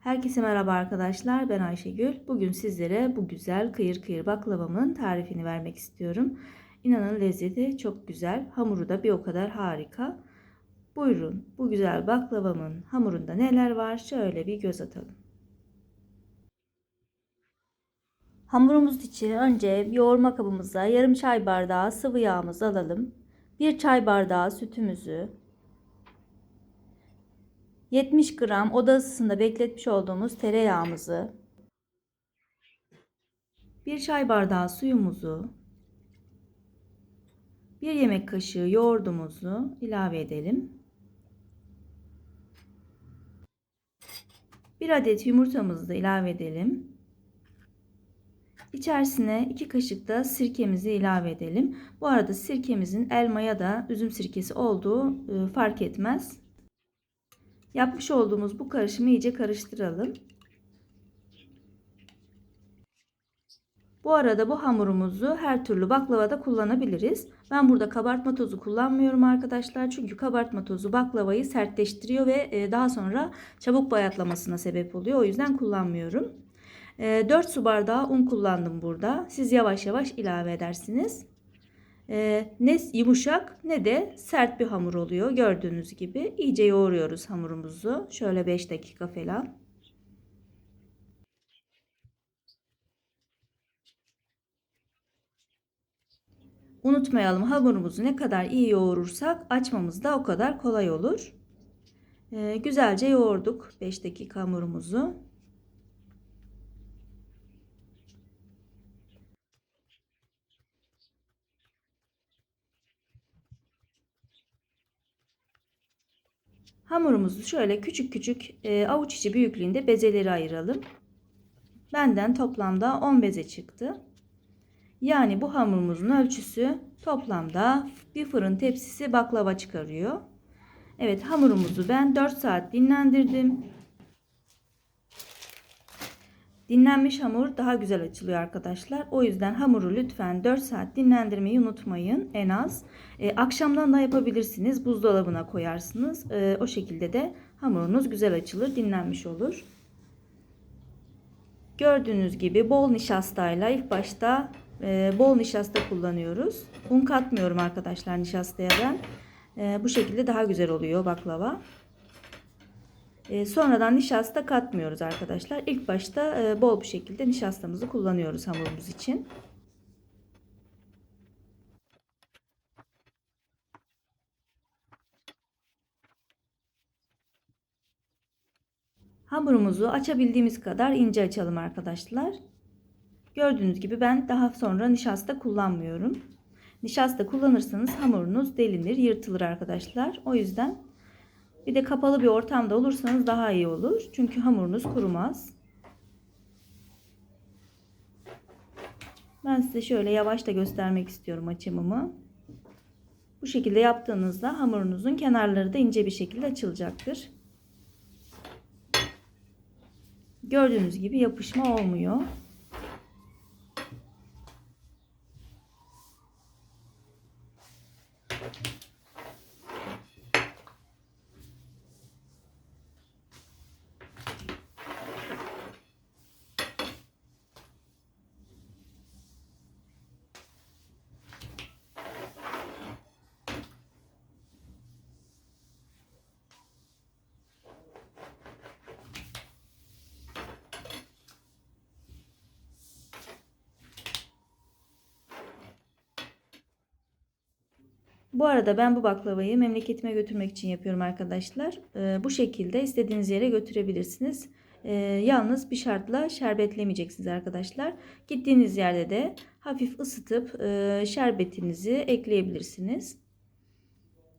Herkese merhaba arkadaşlar. Ben Ayşegül. Bugün sizlere bu güzel kıyır kıyır baklavamın tarifini vermek istiyorum. İnanın lezzeti çok güzel. Hamuru da bir o kadar harika. Buyurun bu güzel baklavamın hamurunda neler var şöyle bir göz atalım. Hamurumuz için önce yoğurma kabımıza yarım çay bardağı sıvı yağımızı alalım. Bir çay bardağı sütümüzü, 70 gram oda ısısında bekletmiş olduğumuz tereyağımızı, 1 çay bardağı suyumuzu, 1 yemek kaşığı yoğurdumuzu ilave edelim. 1 adet yumurtamızı da ilave edelim. İçerisine 2 kaşık da sirkemizi ilave edelim. Bu arada sirkemizin elma ya da üzüm sirkesi olduğu fark etmez. Yapmış olduğumuz bu karışımı iyice karıştıralım. Bu arada bu hamurumuzu her türlü baklavada kullanabiliriz. Ben burada kabartma tozu kullanmıyorum arkadaşlar. Çünkü kabartma tozu baklavayı sertleştiriyor ve daha sonra çabuk bayatlamasına sebep oluyor. O yüzden kullanmıyorum. 4 su bardağı un kullandım burada. Siz yavaş yavaş ilave edersiniz. Ne yumuşak ne de sert bir hamur oluyor. Gördüğünüz gibi iyice yoğuruyoruz hamurumuzu. Şöyle 5 dakika falan. Unutmayalım hamurumuzu ne kadar iyi yoğurursak açmamız da o kadar kolay olur. Güzelce yoğurduk 5 dakika hamurumuzu. Hamurumuzu şöyle küçük küçük e, avuç içi büyüklüğünde bezeleri ayıralım. Benden toplamda 10 beze çıktı. Yani bu hamurumuzun ölçüsü toplamda bir fırın tepsisi baklava çıkarıyor. Evet hamurumuzu ben 4 saat dinlendirdim. Dinlenmiş hamur daha güzel açılıyor arkadaşlar. O yüzden hamuru lütfen 4 saat dinlendirmeyi unutmayın en az. E, akşamdan da yapabilirsiniz. Buzdolabına koyarsınız. E, o şekilde de hamurunuz güzel açılır, dinlenmiş olur. Gördüğünüz gibi bol nişastayla ilk başta e, bol nişasta kullanıyoruz. Un katmıyorum arkadaşlar nişastaya ben. E, bu şekilde daha güzel oluyor baklava. E, sonradan nişasta katmıyoruz arkadaşlar. İlk başta e, bol bir şekilde nişastamızı kullanıyoruz hamurumuz için. Hamurumuzu açabildiğimiz kadar ince açalım arkadaşlar. Gördüğünüz gibi ben daha sonra nişasta kullanmıyorum. Nişasta kullanırsanız hamurunuz delinir, yırtılır arkadaşlar. O yüzden bir de kapalı bir ortamda olursanız daha iyi olur. Çünkü hamurunuz kurumaz. Ben size şöyle yavaş da göstermek istiyorum açımımı. Bu şekilde yaptığınızda hamurunuzun kenarları da ince bir şekilde açılacaktır. Gördüğünüz gibi yapışma olmuyor. Bu arada ben bu baklavayı memleketime götürmek için yapıyorum arkadaşlar. Ee, bu şekilde istediğiniz yere götürebilirsiniz. Ee, yalnız bir şartla şerbetlemeyeceksiniz arkadaşlar. Gittiğiniz yerde de hafif ısıtıp e, şerbetinizi ekleyebilirsiniz.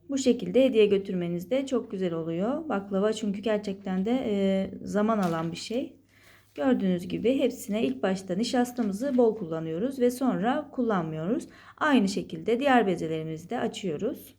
Bu şekilde hediye götürmeniz de çok güzel oluyor. Baklava çünkü gerçekten de e, zaman alan bir şey. Gördüğünüz gibi hepsine ilk başta nişastamızı bol kullanıyoruz ve sonra kullanmıyoruz. Aynı şekilde diğer bezelerimizi de açıyoruz.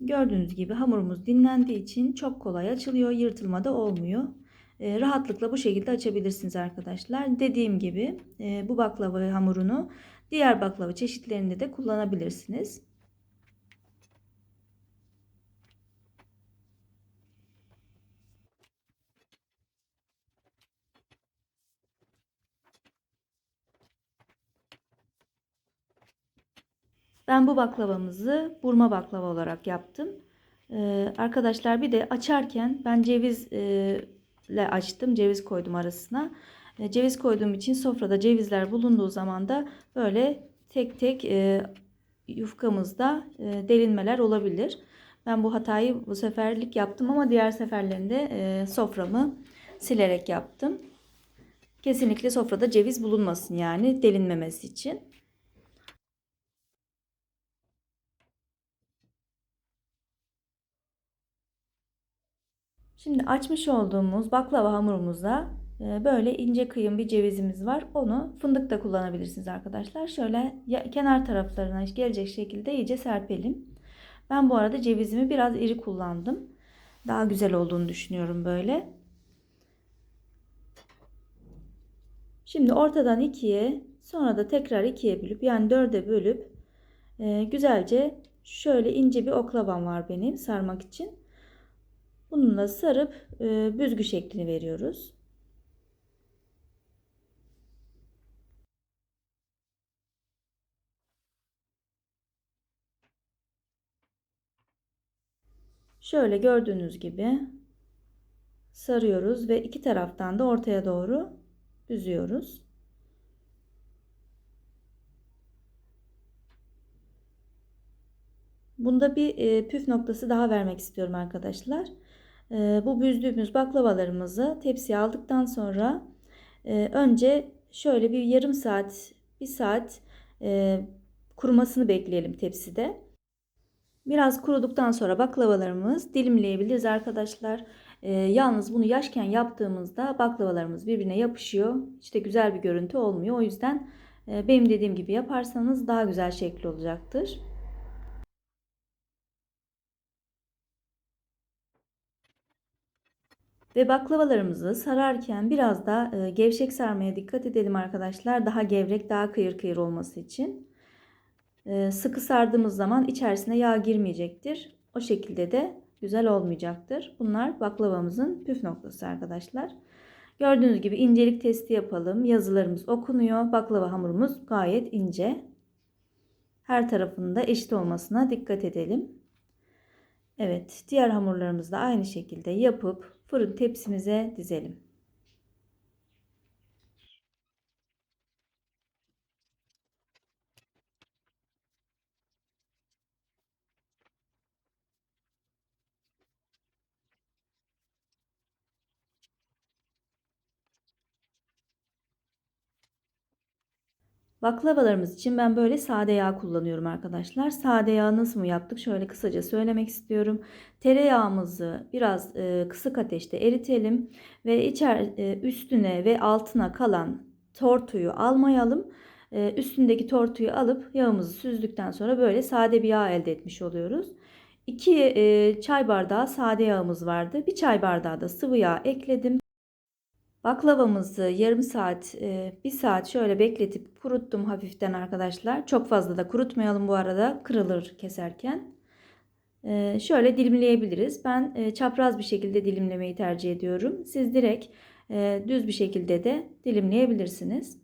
Gördüğünüz gibi hamurumuz dinlendiği için çok kolay açılıyor, yırtılma da olmuyor. E, rahatlıkla bu şekilde açabilirsiniz arkadaşlar. Dediğim gibi e, bu baklava hamurunu diğer baklava çeşitlerinde de kullanabilirsiniz. Ben bu baklavamızı burma baklava olarak yaptım. Ee, arkadaşlar bir de açarken ben cevizle açtım. Ceviz koydum arasına. E, ceviz koyduğum için sofrada cevizler bulunduğu zaman da böyle tek tek e, yufkamızda e, delinmeler olabilir. Ben bu hatayı bu seferlik yaptım ama diğer seferlerinde soframı silerek yaptım. Kesinlikle sofrada ceviz bulunmasın yani delinmemesi için. Şimdi açmış olduğumuz baklava hamurumuza e, böyle ince kıyım bir cevizimiz var. Onu fındık da kullanabilirsiniz arkadaşlar. Şöyle kenar taraflarına gelecek şekilde iyice serpelim. Ben bu arada cevizimi biraz iri kullandım. Daha güzel olduğunu düşünüyorum böyle. Şimdi ortadan ikiye sonra da tekrar ikiye bölüp yani dörde bölüp e, güzelce şöyle ince bir oklavam var benim sarmak için. Bununla sarıp e, büzgü şeklini veriyoruz. Şöyle gördüğünüz gibi sarıyoruz ve iki taraftan da ortaya doğru büzüyoruz. Bunda bir e, püf noktası daha vermek istiyorum arkadaşlar. Ee, bu büzdüğümüz baklavalarımızı tepsiye aldıktan sonra e, önce şöyle bir yarım saat, bir saat e, kurumasını bekleyelim tepside. Biraz kuruduktan sonra baklavalarımız dilimleyebiliriz arkadaşlar. E, yalnız bunu yaşken yaptığımızda baklavalarımız birbirine yapışıyor. İşte güzel bir görüntü olmuyor. O yüzden benim dediğim gibi yaparsanız daha güzel şekli olacaktır. Ve baklavalarımızı sararken biraz da e, gevşek sarmaya dikkat edelim arkadaşlar. Daha gevrek, daha kıyır kıyır olması için. E, sıkı sardığımız zaman içerisine yağ girmeyecektir. O şekilde de güzel olmayacaktır. Bunlar baklavamızın püf noktası arkadaşlar. Gördüğünüz gibi incelik testi yapalım. Yazılarımız okunuyor. Baklava hamurumuz gayet ince. Her tarafında eşit olmasına dikkat edelim. Evet, diğer hamurlarımızı da aynı şekilde yapıp fırın tepsimize dizelim. Baklavalarımız için ben böyle sade yağ kullanıyorum arkadaşlar. Sade yağ nasıl mı yaptık? Şöyle kısaca söylemek istiyorum. Tereyağımızı biraz e, kısık ateşte eritelim ve içer e, üstüne ve altına kalan tortuyu almayalım. E, üstündeki tortuyu alıp yağımızı süzdükten sonra böyle sade bir yağ elde etmiş oluyoruz. 2 e, çay bardağı sade yağımız vardı. Bir çay bardağı da sıvı yağ ekledim. Baklavamızı yarım saat, e, bir saat şöyle bekletip kuruttum hafiften arkadaşlar. Çok fazla da kurutmayalım bu arada kırılır keserken. E, şöyle dilimleyebiliriz. Ben e, çapraz bir şekilde dilimlemeyi tercih ediyorum. Siz direkt düz bir şekilde de dilimleyebilirsiniz.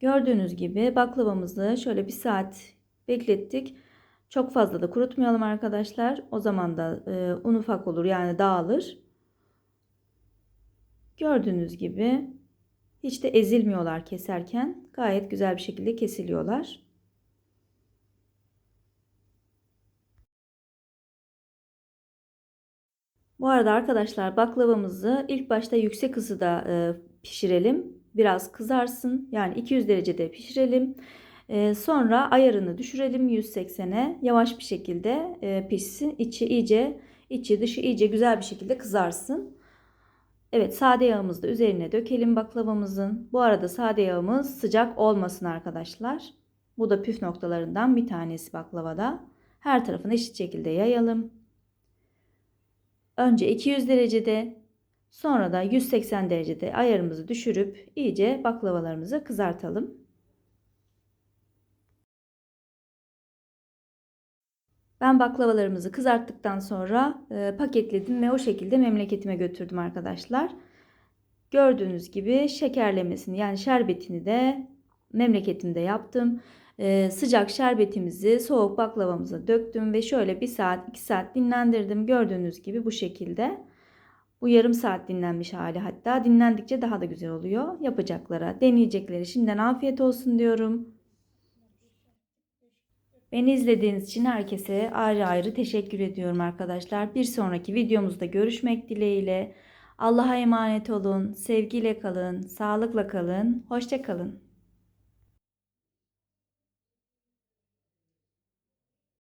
Gördüğünüz gibi baklavamızı şöyle bir saat beklettik. Çok fazla da kurutmayalım arkadaşlar. O zaman da e, un ufak olur yani dağılır. Gördüğünüz gibi hiç de ezilmiyorlar keserken. Gayet güzel bir şekilde kesiliyorlar. Bu arada arkadaşlar baklavamızı ilk başta yüksek ısıda e, pişirelim. Biraz kızarsın. Yani 200 derecede pişirelim. Ee, sonra ayarını düşürelim 180'e. Yavaş bir şekilde e, pişsin. İçi iyice, içi dışı iyice güzel bir şekilde kızarsın. Evet sade yağımızı da üzerine dökelim baklavamızın. Bu arada sade yağımız sıcak olmasın arkadaşlar. Bu da püf noktalarından bir tanesi baklavada. Her tarafını eşit şekilde yayalım. Önce 200 derecede sonra da 180 derecede ayarımızı düşürüp iyice baklavalarımızı kızartalım. Ben baklavalarımızı kızarttıktan sonra e, paketledim ve o şekilde memleketime götürdüm arkadaşlar. Gördüğünüz gibi şekerlemesini yani şerbetini de memleketimde yaptım. Ee, sıcak şerbetimizi soğuk baklavamıza döktüm ve şöyle bir saat 2 saat dinlendirdim. Gördüğünüz gibi bu şekilde. Bu yarım saat dinlenmiş hali hatta dinlendikçe daha da güzel oluyor. Yapacaklara, deneyecekleri şimdiden afiyet olsun diyorum. Beni izlediğiniz için herkese ayrı ayrı teşekkür ediyorum arkadaşlar. Bir sonraki videomuzda görüşmek dileğiyle. Allah'a emanet olun, sevgiyle kalın, sağlıkla kalın, hoşça kalın.